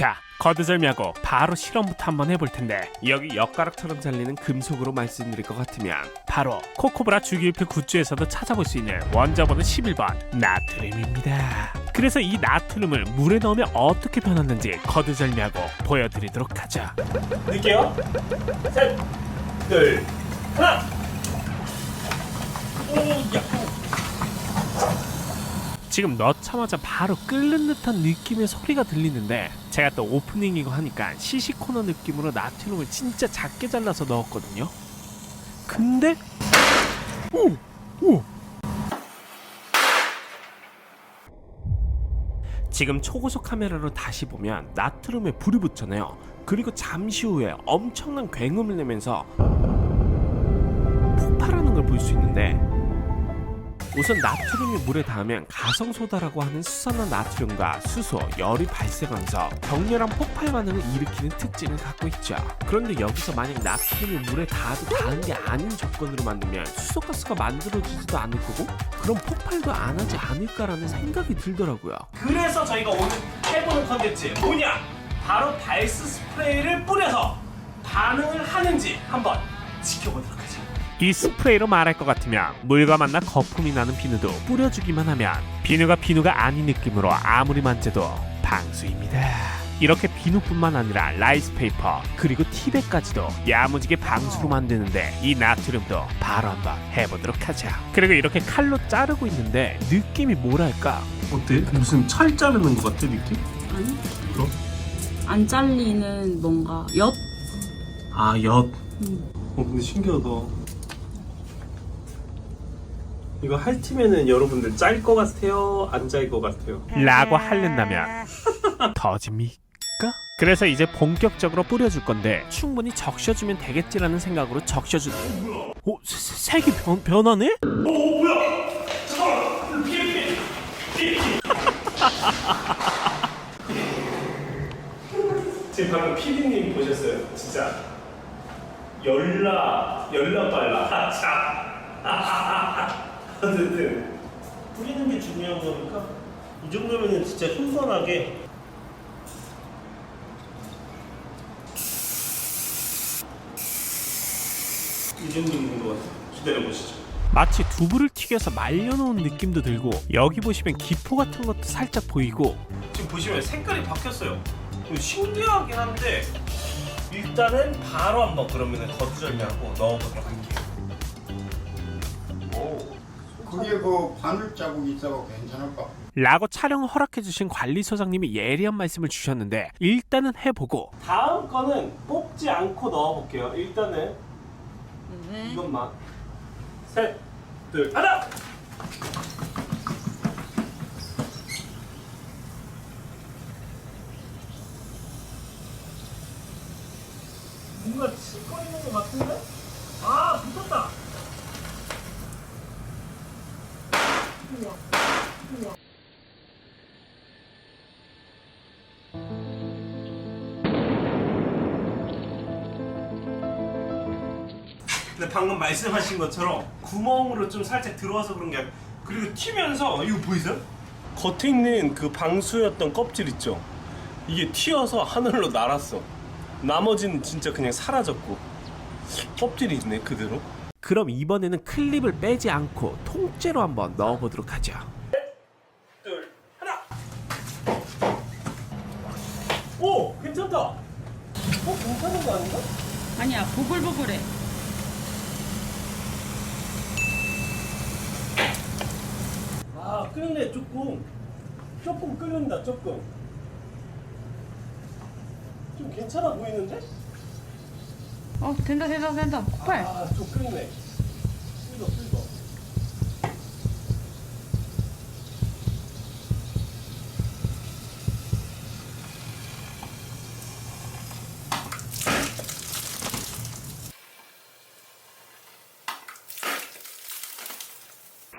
자, 거두절미하고 바로 실험부터 한번 해볼 텐데 여기 엿가락처럼 잘리는 금속으로 말씀드릴 것 같으면 바로 코코브라 주기율표 굿즈에서도 찾아볼 수 있는 원자번호 11번 나트륨입니다. 그래서 이 나트륨을 물에 넣으면 어떻게 변하는지 거두절미하고 보여드리도록 하죠. 넣을게요. 셋, 둘, 하나. 오, 야. 지금 넣자마자 바로 끓는 듯한 느낌의 소리가 들리는데 제가 또 오프닝이고 하니까 시시코너 느낌으로 나트륨을 진짜 작게 잘라서 넣었거든요. 근데 오! 오! 지금 초고속 카메라로 다시 보면 나트륨에 불이 붙잖아요. 그리고 잠시 후에 엄청난 굉음을 내면서 우선 나트륨이 물에 닿으면 가성소다라고 하는 수산화 나트륨과 수소, 열이 발생하면서 격렬한 폭발 반응을 일으키는 특징을 갖고 있죠. 그런데 여기서 만약 나트륨이 물에 닿아도 닿은 게 아닌 조건으로 만들면 수소가스가 만들어지지도 않을 거고 그럼 폭발도 안 하지 않을까라는 생각이 들더라고요. 그래서 저희가 오늘 해보는 컨텐츠 뭐냐? 바로 발스 스프레이를 뿌려서 반응을 하는지 한번 지켜보도록 하죠. 이 스프레이로 말할 것 같으면 물과 만나 거품이 나는 비누도 뿌려주기만 하면 비누가 비누가 아닌 느낌으로 아무리 만져도 방수입니다. 이렇게 비누뿐만 아니라 라이스페이퍼 그리고 티백까지도 야무지게 방수로 만드는데 이 나트륨도 바로 한번 해보도록 하죠. 그리고 이렇게 칼로 자르고 있는데 느낌이 뭐랄까? 어때? 무슨 철 자르는 것 같아 느낌? 아니 이거? 안 잘리는 뭔가 엿 아 엿. 음. 어 근데 신기하다. 이거 핥으면은 여러분들 짤 것 같아요? 안 짤 것 같아요? 라고 하려다면 더집니까? 그래서 이제 본격적으로 뿌려줄 건데 충분히 적셔주면 되겠지라는 생각으로 적셔주. 오, 세- 세- 색이 변 변하네? 지금 방금 PD님 보셨어요? 진짜 열나 열나 빨라. 자, 어쨌든 뿌리는 게 중요한 거니까 이 정도면은 진짜 흥건하게 이 정도 있는 것 같아요. 기다려 보시죠. 마치 두부를 튀겨서 말려놓은 느낌도 들고 여기 보시면 기포 같은 것도 살짝 보이고 지금 보시면 색깔이 바뀌었어요. 신기하긴 한데 일단은 바로 한번 그러면 거두절미하고 넣어보도록 할게요. 그게 그 바늘 자국 있어서 괜찮을까? 라고 촬영 허락해 주신 관리소장님이 예리한 말씀을 주셨는데 일단은 해보고 다음 거는 뽑지 않고 넣어볼게요. 일단은 왜? 이것만 셋, 둘, 하나. 뭔가 칠거리는 것 같은데? 아 붙었다. 근데 방금 말씀하신 것처럼 구멍으로 좀 살짝 들어와서 그런 게 아니라 그리고 튀면서 이거 보이세요? 겉에 있는 그 방수였던 껍질 있죠? 이게 튀어서 하늘로 날았어. 나머지는 진짜 그냥 사라졌고 껍질이 있네 그대로. 그럼 이번에는 클립을 빼지 않고 통째로 한번 넣어보도록 하죠. 둘, 하나. 오, 괜찮다. 어, 괜찮은 거 아닌가? 아니야 보글보글해 아, 끓네 조금. 조금 끓는다, 조금. 좀 괜찮아 보이는데? 어 된다 된다 된다 폭발 아, 좀 끓네. 끓어, 끓어.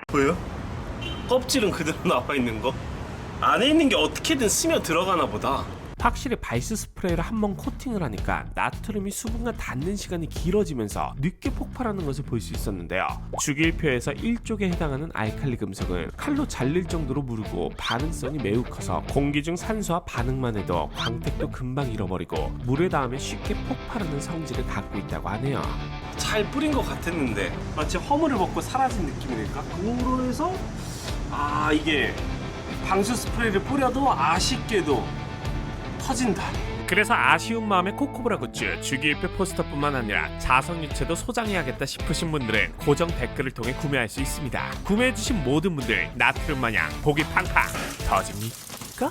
보여요? 껍질은 그대로 나와 있는 거. 안에 있는 게 어떻게든 스며 들어가나 보다. 확실히 바이스 스프레이를 한 번 코팅을 하니까 나트륨이 수분과 닿는 시간이 길어지면서 늦게 폭발하는 것을 볼 수 있었는데요. 주기율표에서 1쪽에 해당하는 알칼리 금속은 칼로 잘릴 정도로 무르고 반응성이 매우 커서 공기 중 산소와 반응만 해도 광택도 금방 잃어버리고 물에 닿으면 쉽게 폭발하는 성질을 갖고 있다고 하네요. 잘 뿌린 것 같았는데 마치 허물을 벗고 사라진 느낌이랄까? 그로 해서 아 이게 방수 스프레이를 뿌려도 아쉽게도 터진다. 그래서 아쉬운 마음에 코코브라 굿즈 주기율표 포스터뿐만 아니라 자석 유체도 소장해야겠다 싶으신 분들은 고정 댓글을 통해 구매할 수 있습니다. 구매해주신 모든 분들 나트륨 마냥 복이 팡팡 터집니까?